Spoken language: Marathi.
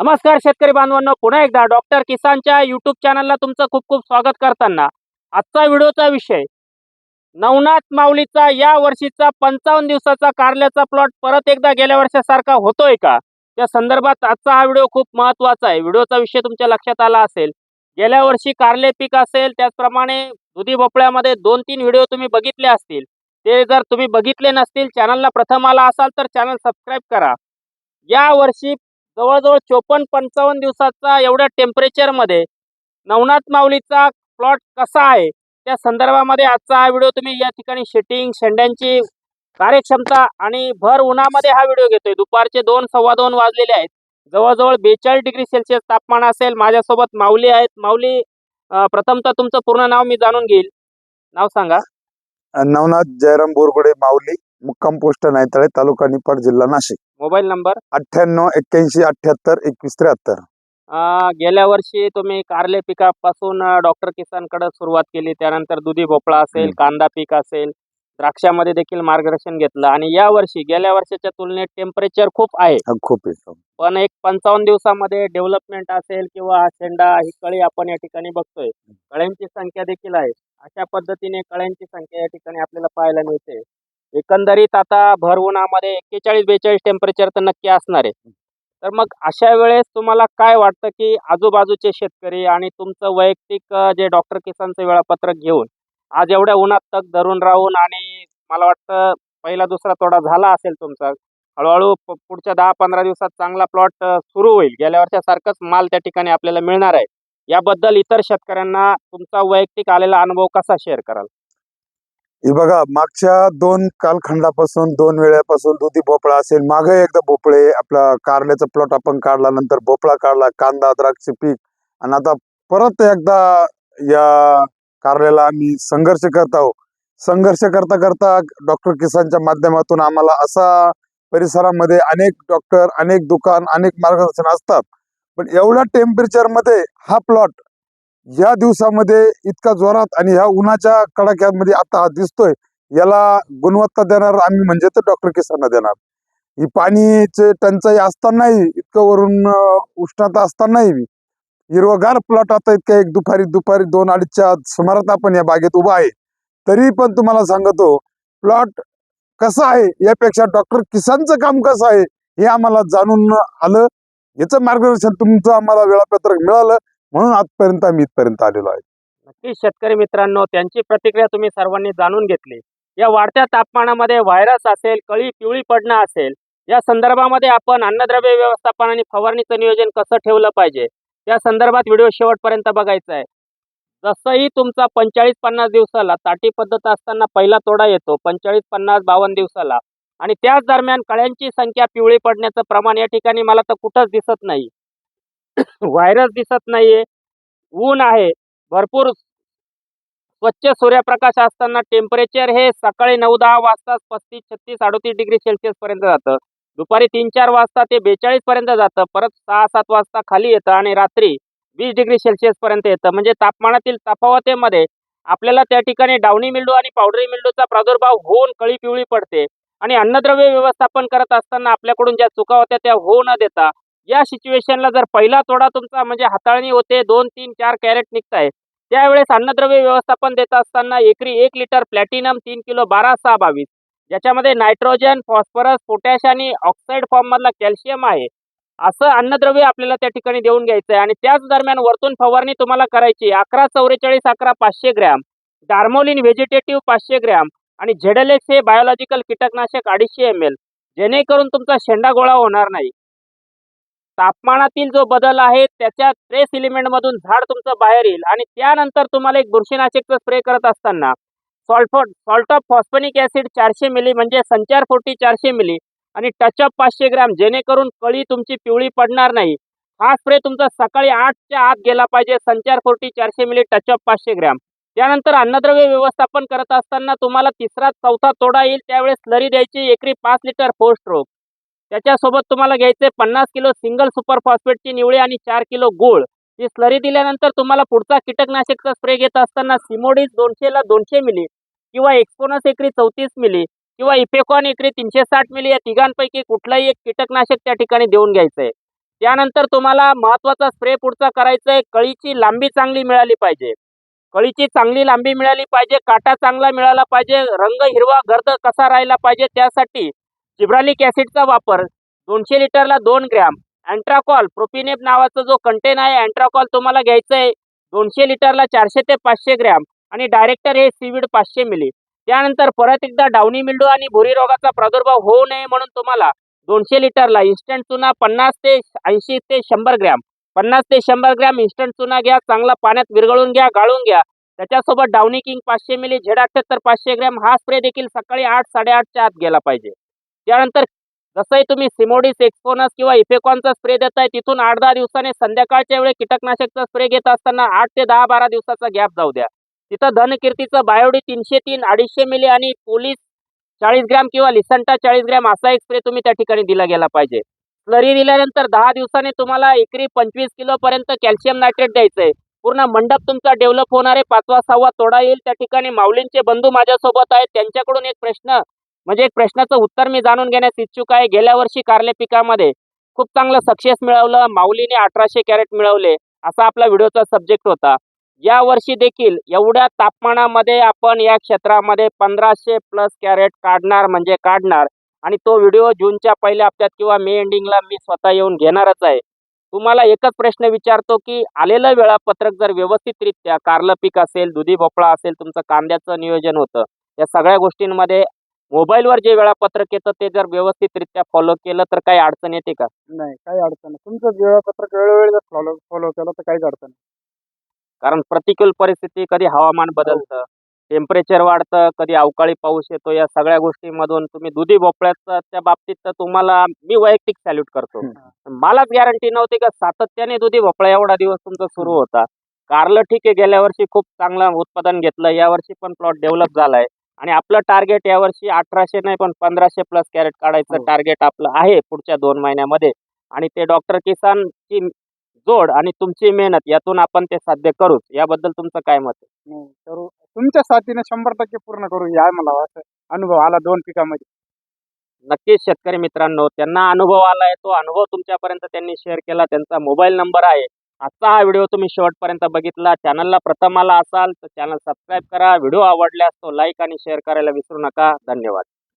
नमस्कार शेतकरी बांधवांनो पुन्हा एकदा डॉक्टर किसानच्या युट्यूब चॅनलला तुमचं खूप खूप स्वागत करताना आजचा व्हिडिओचा विषय नवनाथ माऊलीचा या वर्षीचा पंचावन्न दिवसाचा कारल्याचा प्लॉट परत एकदा गेल्या वर्षासारखा होतोय का? त्या संदर्भात आजचा हा व्हिडिओ खूप महत्त्वाचा आहे. व्हिडिओचा विषय तुमच्या लक्षात आला असेल गेल्या वर्षी कारले पीक असेल त्याचप्रमाणे दुधी भोपळ्यामध्ये दोन तीन व्हिडिओ तुम्ही बघितले असतील. ते जर तुम्ही बघितले नसतील चॅनलला प्रथम आला असाल तर चॅनल सबस्क्राईब करा. या वर्षी जवळजवळ चोपन्न पंचावन्न दिवसाचा एवढ्या टेम्परेचरमध्ये नवनाथ माऊलीचा प्लॉट कसा आहे? त्या संदर्भामध्ये आजचा हा व्हिडिओ तुम्ही या ठिकाणी शेटिंग शेंड्यांची कार्यक्षमता आणि भर उन्हामध्ये हा व्हिडिओ घेतोय. दुपारचे दोन सव्वा दोन वाजलेले आहेत. जवळजवळ बेचाळीस डिग्री सेल्सिअस तापमान असेल. माझ्यासोबत माऊली आहेत. माऊली अं, प्रथमतः तुमचं पूर्ण नाव मी जाणून घेईल. नाव सांगा. नवनाथ जयराम बोरगुडे माऊली मुक्काम पोस्ट नायतळे तालुका निपाड जिल्हा नाशिक. Mobile number? अठ्ठ्याण्णव एक्क्याऐंशी अठ्ठ्याहत्तर एकवीस त्र्याहत्तर. अं, गेल्या वर्षी तुम्ही कारले पिकापासून डॉक्टर किसानकडे सुरुवात केली. त्यानंतर दुधी भोपळा असेल हम्म. कांदा पीक असेल द्राक्षामध्ये देखील मार्गदर्शन घेतलं. आणि या वर्षी गेल्या वर्षाच्या तुलनेत टेम्परेचर खूप आहे. हा खूप आहे पण एक पंचावन्न दिवसामध्ये डेव्हलपमेंट असेल किंवा शेंडा ही कळी आपण या ठिकाणी बघतोय. कळ्यांची संख्या देखील आहे. अशा पद्धतीने कळ्यांची संख्या या ठिकाणी आपल्याला पाहायला मिळते. एकंदरीत आता भर उन्हामध्ये एक्केचाळीस बेचाळीस टेम्परेचर तर नक्की असणार आहे. तर मग अशा वेळेस तुम्हाला काय वाटतं की आजूबाजूचे शेतकरी आणि तुमचं वैयक्तिक जे डॉक्टर किसानचं वेळापत्रक घेऊन आज एवढ्या उन्हात तक धरून राहून आणि मला वाटतं पहिला दुसरा तोडा झाला असेल तुमचा हळूहळू पुढच्या दहा पंधरा दिवसात चांगला प्लॉट सुरू होईल. गेल्या वर्षासारखंच माल त्या ठिकाणी आपल्याला मिळणार आहे. याबद्दल इतर शेतकऱ्यांना तुमचा वैयक्तिक आलेला अनुभव कसा शेअर कराल? हे बघा मागच्या दोन कालखंडापासून दोन वेळापासून दुधी भोपळा असेल मागे एकदा भोपळे आपला कारल्याचा प्लॉट आपण काढला नंतर भोपळा काढला कांदा द्राक्ष पीक. आणि आता परत एकदा या कारल्याला आम्ही संघर्ष करत आहोत. संघर्ष करता करता डॉक्टर किसानच्या माध्यमातून आम्हाला असा परिसरामध्ये अनेक डॉक्टर अनेक दुकान अनेक मार्गदर्शन असतात. पण एवढ्या टेम्परेचरमध्ये हा प्लॉट या दिवसामध्ये इतका जोरात आणि ह्या उन्हाच्या कडाक्यामध्ये आता हा दिसतोय याला गुणवत्ता देणार आम्ही म्हणजे तर डॉक्टर किसानला देणार. ही पाणीचे टंचाई असतानाही इतकं वरून उष्णता असतानाही हिरवगार प्लॉट आता इतक्या एक दुपारी दुपारी दोन अडीचच्या सुमारात आपण या बागेत उभा आहे. तरी पण तुम्हाला सांगतो प्लॉट कसं आहे यापेक्षा डॉक्टर किसानचं काम कसं आहे हे आम्हाला जाणून आलं. याचं मार्गदर्शन तुमचं आम्हाला वेळापत्रक मिळालं. म्हणून आजपर्यंत आम्ही इथपर्यंत आलेलो आहे. नक्की शेतकरी मित्रांनो त्यांची प्रतिक्रिया तुम्ही सर्वांनी जाणून घेतली. या वाढत्या तापमानामध्ये व्हायरस असेल कळी पिवळी पडणं असेल या संदर्भामध्ये आपण अन्नद्रव्य व्यवस्थापन आणि फवारणीचं नियोजन कसं ठेवलं पाहिजे त्या संदर्भात व्हिडिओ शेवटपर्यंत बघायचा आहे. जसंही तुमचा पंचेचाळीस पन्नास दिवसाला ताटी पद्धत असताना पहिला तोडा येतो पंचेचाळीस पन्नास बावन्न दिवसाला. आणि त्याच दरम्यान कळ्यांची संख्या पिवळी पडण्याचं प्रमाण या ठिकाणी मला तर कुठंच दिसत नाही. व्हायरस दिसत नाहीये. ऊन आहे. भरपूर स्वच्छ सूर्यप्रकाश असताना टेम्परेचर हे सकाळी नऊ दहा वाजता पस्तीस छत्तीस अडोतीस डिग्री सेल्सिअस पर्यंत जातं. दुपारी तीन चार वाजता ते बेचाळीस पर्यंत जातं. परत सहा सात वाजता खाली येतं आणि रात्री वीस डिग्री सेल्सिअस पर्यंत येतं. म्हणजे तापमानातील तफावतेमध्ये आपल्याला त्या ठिकाणी डावणी मिल्डू आणि पावडरी मिल्डूचा प्रादुर्भाव होऊन कळी पिवळी पडते. आणि अन्नद्रव्य व्यवस्थापन करत असताना आपल्याकडून ज्या चुका होत्या त्या होऊ न देता या सिच्युएशनला जर पहिला तोडा तुमचा म्हणजे हाताळणी होते दोन तीन चार कॅरेट निघताय त्यावेळेस अन्नद्रव्य व्यवस्थापन देत असताना एकरी एक लिटर प्लॅटिनम तीन किलो बारा सहा बावीस ज्याच्यामध्ये नायट्रोजन फॉस्फरस पोटॅश आणि ऑक्साईड फॉर्ममधला कॅल्शियम आहे. असं अन्नद्रव्य आपल्याला त्या ठिकाणी देऊन घ्यायचं आहे आणि त्याच दरम्यान वरतून फवारणी तुम्हाला करायची अकरा चौवेचाळीस अकरा पाचशे ग्रॅम डार्मोलिन व्हेजिटेटिव्ह पाचशे ग्रॅम आणि झेडलेक्स हे बायोलॉजिकल कीटकनाशक अडीचशे एम एल जेणेकरून तुमचा शेंडा गोळा होणार नाही. तापमानातील जो बदल आहे त्याच्या ट्रेस इलिमेंटमधून झाड तुमचं बाहेर येईल. आणि त्यानंतर तुम्हाला एक बुरशीनाशक स्प्रे करत असताना sulpho salt of phosphonic acid चारशे मिली म्हणजे संचार फोर्टी चारशे मिली आणि टचअप पाचशे ग्रॅम जेणेकरून कळी तुमची पिवळी पडणार नाही. हा स्प्रे तुमचा सकाळी आठच्या आत गेला पाहिजे संचार फोर्टी चारशे मिली टचअप पाचशे ग्रॅम. त्यानंतर अन्नद्रव्य व्यवस्थापन करत असताना तुम्हाला तिसरा चौथा तोडा येईल त्यावेळेस लरी द्यायची एकरी पाच लिटर फोर स्ट्रोक त्याच्यासोबत तुम्हाला घ्यायचे पन्नास किलो सिंगल सुपर फॉस्फेटची निवळी आणि चार किलो गूळ. ही स्लरी दिल्यानंतर तुम्हाला पुढचा कीटकनाशकचा स्प्रे घेत असताना सिमोडीज दोनशेला दोनशे मिली किंवा एक्सपोनस एकरी चौतीस मिली किंवा इफेकॉन एकरी तीनशे साठ मिली या तिघांपैकी कुठलाही एक कीटकनाशक त्या ठिकाणी देऊन घ्यायचं आहे त्यानंतर तुम्हाला महत्त्वाचा स्प्रे पुढचा करायचा आहे कळीची लांबी चांगली मिळाली पाहिजे. कळीची चांगली लांबी मिळाली पाहिजे काटा चांगला मिळाला पाहिजे रंग हिरवा गर्द कसा राहिला पाहिजे त्यासाठी जिब्रालिक ॲसिडचा वापर दोनशे लिटरला दोन ग्रॅम. अँट्राकॉल प्रोपिनेप नावाचा जो कंटेन आहे अँट्राकॉल तुम्हाला घ्यायचं आहे दोनशे लिटरला चारशे ते पाचशे ग्रॅम आणि डायरेक्टर हे सीविड पाचशे मिली. त्यानंतर परत एकदा डाउनी मिल्डू आणि भुरी रोगाचा प्रादुर्भाव होऊ नये म्हणून तुम्हाला दोनशे लिटरला इन्स्टंट चुना पन्नास ते ऐंशी ते शंभर ग्रॅम. पन्नास ते शंभर ग्रॅम इन्स्टंट चुना घ्या चांगला पाण्यात विरघळून घ्या गाळून घ्या. त्याच्यासोबत डाउनी किंग पाचशे मिली झेड अठ्ठ्याहत्तर पाचशे ग्रॅम हा स्प्रे देखील सकाळी आठ साडेआठच्या आत गेला पाहिजे. त्यानंतर जसंही तुम्ही सिमोडिस एक्सपोनस किंवा इफेकॉनचा स्प्रे देताय तिथून आठ दहा दिवसाने संध्याकाळच्या वेळी कीटकनाशकचा स्प्रे घेत असताना आठ ते दहा बारा दिवसाचा गॅप जाऊ द्या. तिथं धनकीर्तीचं बायोडी तीनशे तीन अडीचशे मिली आणि पोलीस चाळीस ग्रॅम किंवा लिसंटा चाळीस ग्रॅम असा एक स्प्रे तुम्ही त्या ठिकाणी दिला गेला पाहिजे. स्लरी दिल्यानंतर दहा दिवसाने तुम्हाला एकरी पंचवीस किलोपर्यंत कॅल्शियम नायट्रेट आहे पूर्ण मंडप तुमचा डेव्हलप होणार आहे. पाचवा सहावा तोडा येईल. त्या ठिकाणी माऊलींचे बंधू माझ्यासोबत आहेत. त्यांच्याकडून एक प्रश्न म्हणजे एक प्रश्नाचं उत्तर मी जाणून घेण्यास इच्छुक आहे. गेल्या वर्षी कारले पिकामध्ये खूप चांगलं सक्सेस मिळवलं. माऊलीने अठराशे कॅरेट मिळवले असा आपला व्हिडिओचा सब्जेक्ट होता. या वर्षी देखील एवढ्या तापमानामध्ये आपण या क्षेत्रामध्ये पंधराशे प्लस कॅरेट काढणार म्हणजे काढणार. आणि तो व्हिडिओ जूनच्या पहिल्या हप्त्यात किंवा मे एंडिंगला मी स्वतः येऊन घेणारच आहे. तुम्हाला एकच प्रश्न विचारतो की आलेलं वेळापत्रक जर व्यवस्थितरित्या कारलं पीक असेल दुधी भोपळा असेल तुमचं कांद्याचं नियोजन होतं. या सगळ्या गोष्टींमध्ये मोबाईलवर जे वेळापत्रक येतं ते जर व्यवस्थितरित्या फॉलो केलं तर काही अडचण येते का? नाही काही अडचण नाही. तुमचं वेळापत्रक वेळोवेळी जर फॉलो फॉलो केलं तर काहीच अडचण नाही. कारण प्रतिकूल परिस्थिती कधी हवामान बदलतं टेम्परेचर वाढतं कधी अवकाळी पाऊस येतो या सगळ्या गोष्टींमधून तुम्ही दुधी भोपळ्याचं त्या बाबतीत तर तुम्हाला मी वैयक्तिक सॅल्यूट करतो. मलाच गॅरंटी नव्हती का सातत्याने दुधी भोपळा एवढा दिवस तुमचा सुरू होता. कारलं ठीक आहे गेल्या वर्षी खूप चांगलं उत्पादन घेतलं यावर्षी पण प्लॉट डेव्हलप झालाय. आणि आपलं टार्गेट यावर्षी अठराशे नाही पण पंधराशे प्लस कॅरेट काढायचं हो. टार्गेट आपलं आहे पुढच्या दोन महिन्यामध्ये. आणि ते डॉक्टर किसानची जोड आणि तुमची मेहनत यातून आपण ते साध्य करूच. याबद्दल तुमचं काय मत आहे? करू. तुमच्या साथीने शंभर टक्के पूर्ण करू या मला असं अनुभव आला दोन पिकामध्ये. नक्कीच शेतकरी मित्रांनो त्यांना अनुभव आलाय तो अनुभव तुमच्यापर्यंत त्यांनी शेअर केला. त्यांचा मोबाईल नंबर आहे. आजचा हा व्हिडिओ तुम्ही शेवटपर्यंत बघितला. चॅनलला प्रथम आला असाल तर चॅनल सबस्क्राईब करा. व्हिडिओ आवडल्यास तो लाईक आणि शेअर करायला विसरू नका. धन्यवाद.